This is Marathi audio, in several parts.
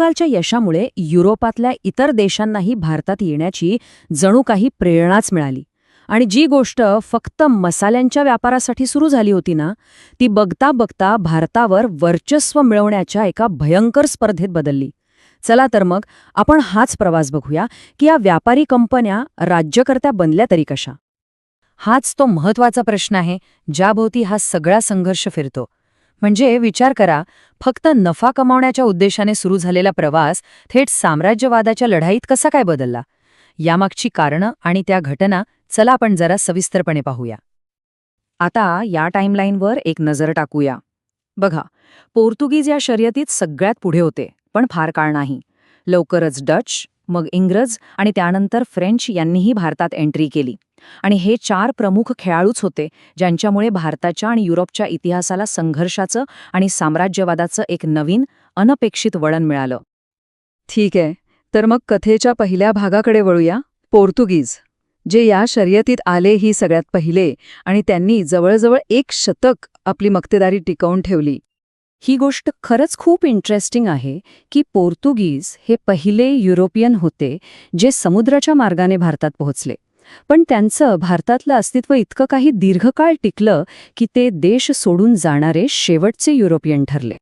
पोर्तुगालच्या यशामुळे युरोपातल्या इतर देशांनाही भारतात येण्याची जणू काही प्रेरणाच मिळाली. आणि जी गोष्ट फक्त मसाल्यांच्या व्यापारासाठी सुरू झाली होती ना ती बघता बघता भारतावर वर्चस्व मिळवण्याच्या एका भयंकर स्पर्धेत बदलली. चला तर मग आपण हाच प्रवास बघूया की या व्यापारी कंपन्या राज्यकर्त्या बनल्या तरी कशा? हाच तो महत्त्वाचा प्रश्न आहे ज्याभोवती हा सगळा संघर्ष फिरतो. म्हणजे विचार करा फक्त नफा कमावण्याच्या उद्देशाने सुरू झालेला प्रवास थेट साम्राज्यवादाच्या लढाईत कसा काय बदलला? यामागची कारणं आणि त्या घटना चला आपण जरा सविस्तरपणे पाहूया. आता या टाईमलाईनवर एक नजर टाकूया. बघा पोर्तुगीज या शर्यतीत सगळ्यात पुढे होते पण फार काळ नाही. लवकरच डच मग इंग्रज आणि त्यानंतर फ्रेंच यांनीही भारतात एंट्री केली. आणि हे चार प्रमुख खेळाडूच होते ज्यांच्यामुळे भारताच्या आणि युरोपच्या इतिहासाला संघर्षाचं आणि साम्राज्यवादाचं एक नवीन अनपेक्षित वळण मिळालं. ठीक आहे तर मग कथेच्या पहिल्या भागाकडे वळूया. पोर्तुगीज जे या शर्यतीत आले ही सगळ्यात पहिले आणि त्यांनी जवळजवळ एक शतक आपली मक्तेदारी टिकवून ठेवली. ही गोष्ट खरंच खूप इंटरेस्टिंग आहे की पोर्तुगीज हे पहिले युरोपियन होते जे समुद्राच्या मार्गाने भारतात पोहोचले. पण त्यांचं भारतातलं अस्तित्व इतकं काही दीर्घकाळ टिकलं की ते देश सोडून जाणारे शेवटचे युरोपियन ठरले.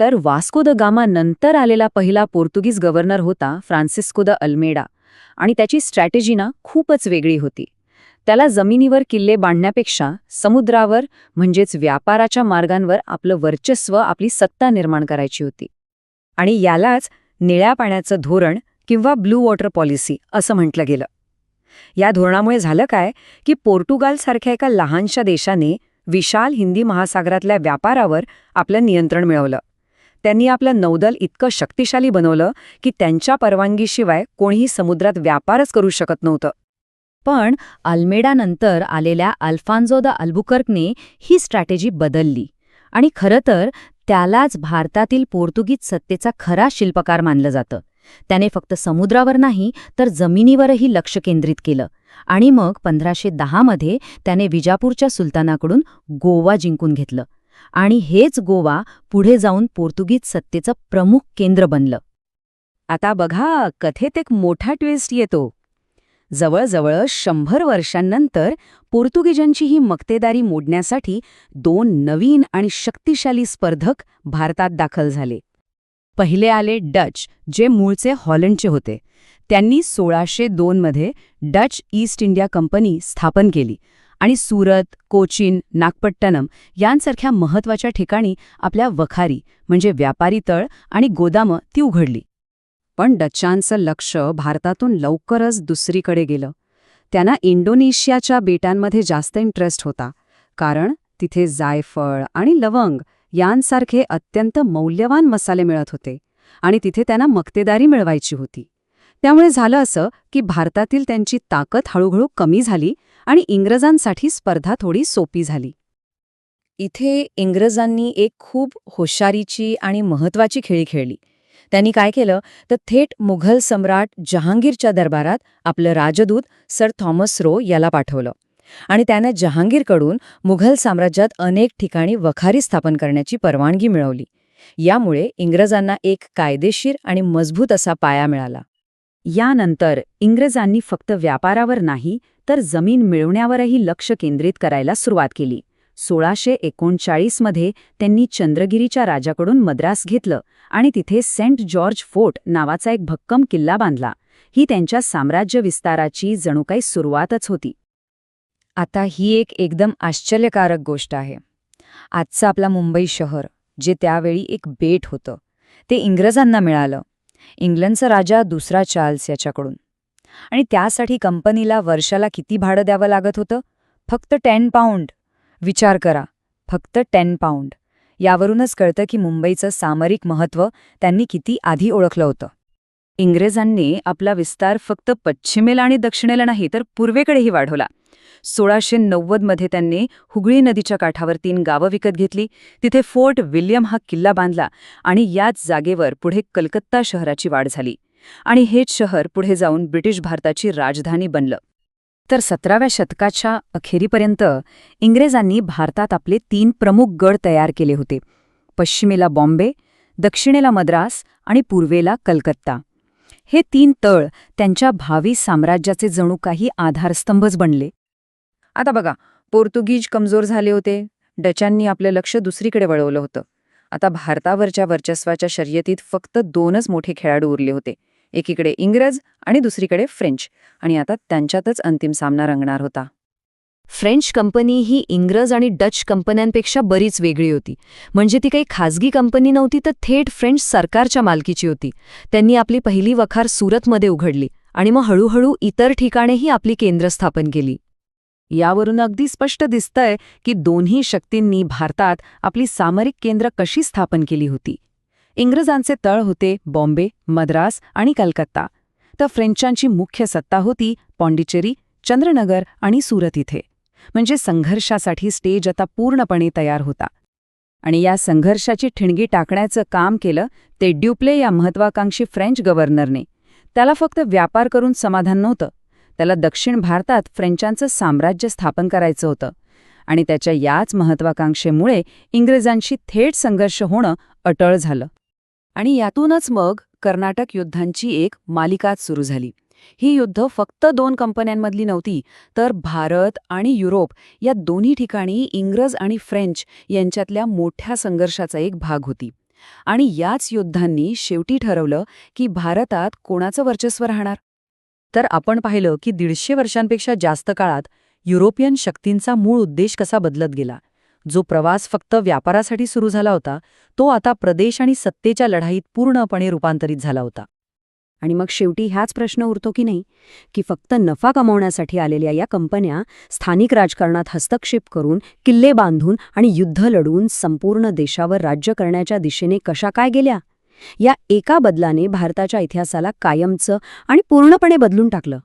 तर वास्को द गामा नंतर आलेला पहिला पोर्तुगीज गव्हर्नर होता फ्रान्सिस्को द अल्मेडा. आणि त्याची स्ट्रॅटेजी ना खूपच वेगळी होती. त्याला जमिनीवर किल्ले बांधण्यापेक्षा समुद्रावर म्हणजेच व्यापाराच्या मार्गांवर आपलं वर्चस्व आपली सत्ता निर्माण करायची होती. आणि यालाच निळ्या पाण्याचं धोरण किंवा ब्लू वॉटर पॉलिसी असं म्हटलं गेलं. या धोरणामुळे झालं काय की पोर्तुगालसारख्या एका लहानशा देशाने विशाल हिंदी महासागरातल्या व्यापारावर आपलं नियंत्रण मिळवलं. त्यांनी आपलं नौदल इतकं शक्तिशाली बनवलं की त्यांच्या परवानगीशिवाय कोणीही समुद्रात व्यापारच करू शकत नव्हतं. पण अल्मेडानंतर आलेल्या अल्फान्झो द अल्बुकर्कने ही स्ट्रॅटेजी बदलली. आणि खरं तर त्यालाच भारतातील पोर्तुगीज सत्तेचा खरा शिल्पकार मानलं जातं. त्याने फक्त समुद्रावर नाही तर जमिनीवरही लक्ष केंद्रित केलं. आणि मग पंधराशे दहामध्ये त्याने विजापूरच्या सुलतानाकडून गोवा जिंकून घेतलं. आणि हेच गोवा पुढे जाऊन पोर्तुगीज सत्तेचं प्रमुख केंद्र बनलं. आता बघा कथेत एक मोठा ट्विस्ट येतो. जवळजवळ शंभर वर्षांनंतर पोर्तुगीजांची ही मक्तेदारी मोडण्यासाठी दोन नवीन आणि शक्तिशाली स्पर्धक भारतात दाखल झाले. पहिले आले डच जे मूळचे हॉलंडचे होते. त्यांनी सोळाशे दोनमध्ये डच ईस्ट इंडिया कंपनी स्थापन केली आणि सुरत कोचीन नागपट्टनम यांसारख्या महत्त्वाच्या ठिकाणी आपल्या वखारी म्हणजे व्यापारी तळ आणि गोदामं ती उघडली. पण डच्चांचं लक्ष भारतातून लवकरच दुसरीकडे गेलं. त्यांना इंडोनेशियाच्या बेटांमध्ये जास्त इंटरेस्ट होता कारण तिथे जायफळ आणि लवंग यांसारखे अत्यंत मौल्यवान मसाले मिळत होते आणि तिथे त्यांना मक्तेदारी मिळवायची होती. त्यामुळे झालं असं की भारतातील त्यांची ताकद हळूहळू कमी झाली आणि इंग्रजांसाठी स्पर्धा थोडी सोपी झाली. इथे इंग्रजांनी एक खूप हुशारीची आणि महत्वाची खेळी खेळली. त्यांनी काय केलं? तर थेट मुघल सम्राट जहांगीरच्या दरबारात आपलं राजदूत सर थॉमस रो याला पाठवलं. आणि त्यानं जहांगीरकडून मुघल साम्राज्यात अनेक ठिकाणी वखारी स्थापन करण्याची परवानगी मिळवली. यामुळे इंग्रजांना एक कायदेशीर आणि मजबूत असा पाया मिळाला. यानंतर इंग्रजांनी फक्त व्यापारावर नाही तर जमीन मिळवण्यावरही लक्ष केंद्रित करायला सुरुवात केली. सोळाशे एकोणचाळीसमध्ये त्यांनी चंद्रगिरीच्या राजाकडून मद्रास घेतलं आणि तिथे सेंट जॉर्ज फोर्ट नावाचा एक भक्कम किल्ला बांधला. ही त्यांच्या साम्राज्य विस्ताराची जणू काही सुरुवातच होती. आता ही एक एकदम आश्चर्यकारक गोष्ट आहे. आजचं आपला मुंबई शहर जे त्यावेळी एक बेट होतं ते इंग्रजांना मिळालं. इंग्लंडचा राजा दुसरा चार्ल्स याच्याकडून. आणि त्यासाठी कंपनीला वर्षाला किती भाडं द्यावं लागत होतं? फक्त टेन पाऊंड. विचार करा. फक्त टेन पाऊंड. यावरूनच कळतं की मुंबईचं सामरिक महत्त्व त्यांनी किती आधी ओळखलं होतं. इंग्रजांनी आपला विस्तार फक्त पश्चिमेला आणि दक्षिणेला नाही तर पूर्वेकडेही वाढवला. सोळाशे नव्वदमध्ये त्यांनी हुगळी नदीच्या काठावर तीन गावं विकत घेतली. तिथे फोर्ट विल्यम हा किल्ला बांधला आणि याच जागेवर पुढे कलकत्ता शहराची वाढ झाली. आणि हेच शहर पुढे जाऊन ब्रिटिश भारताची राजधानी बनलं. तर सतराव्या शतकाच्या अखेरीपर्यंत इंग्रजांनी भारतात आपले तीन प्रमुख गड तयार केले होते. पश्चिमेला बॉम्बे दक्षिणेला मद्रास आणि पूर्वेला कलकत्ता. हे तीन तळ त्यांच्या भावी साम्राज्याचे जणू काही आधारस्तंभच बनले. आता बघा पोर्तुगीज कमजोर झाले होते. डचांनी आपलं लक्ष दुसरीकडे वळवलं होतं. आता भारतावरच्या वर्चस्वाच्या शर्यतीत फक्त दोनच मोठे खेळाडू उरले होते. एकीकडे इंग्रज आणि दुसरीकडे फ्रेंच. आणि आता त्यांच्यातच अंतिम सामना रंगणार होता. फ्रेंच कंपनी ही इंग्रज आणि डच कंपन्यांपेक्षा बरीच वेगळी होती. म्हणजे ती काही खाजगी कंपनी नव्हती तर थेट फ्रेंच सरकारच्या मालकीची होती. त्यांनी आपली पहिली वखार सुरतमध्ये उघडली आणि मग हळूहळू इतर ठिकाणेही आपली केंद्र स्थापन केली. यावरून अगदी स्पष्ट दिसतंय की दोन्ही शक्तींनी भारतात आपली सामरिक केंद्र कशी स्थापन केली होती. इंग्रजांचे तळ होते बॉम्बे मद्रास आणि कलकत्ता. तर फ्रेंचांची मुख्य सत्ता होती पॉंडिचेरी चंद्रनगर आणि सुरत इथे. म्हणजे संघर्षासाठी स्टेज आता पूर्णपणे तयार होता. आणि या संघर्षाची ठिणगी टाकण्याचं काम केलं ते ड्युप्ले या महत्वाकांक्षी फ्रेंच गव्हर्नरने. त्याला फक्त व्यापार करून समाधान नव्हतं. त्याला दक्षिण भारतात फ्रेंचांचं साम्राज्य स्थापन करायचं होतं. आणि त्याच्या याच महत्वाकांक्षेमुळे इंग्रजांशी थेट संघर्ष होणं अटळ झालं. आणि यातूनच मग कर्नाटक युद्धांची एक मालिकाच सुरू झाली. ही युद्ध फक्त दोन कंपन्यांमधली नव्हती तर भारत आणि युरोप या दोन्ही ठिकाणी इंग्रज आणि फ्रेंच यांच्यातल्या मोठ्या संघर्षाचा एक भाग होती. आणि याच युद्धांनी शेवटी ठरवलं की भारतात कोणाचं वर्चस्व राहणार? तर आपण पाहिलं की दीडशे वर्षांपेक्षा जास्त काळात युरोपियन शक्तींचा मूळ उद्देश कसा बदलत गेला? जो प्रवास फक्त व्यापारासाठी सुरू झाला होता तो आता प्रदेश आणि सत्तेच्या लढाईत पूर्णपणे रूपांतरित झाला होता. आणि मग शेवटी ह्याच प्रश्न उरतो की नाही की फक्त नफा कमावण्यासाठी आलेल्या या कंपन्या स्थानिक राजकारणात हस्तक्षेप करून किल्ले बांधून आणि युद्ध लढवून संपूर्ण देशावर राज्य करण्याच्या दिशेने कशा काय गेल्या? या एका बदलाने भारताच्या इतिहासाला कायमचं आणि पूर्णपणे बदलून टाकलं.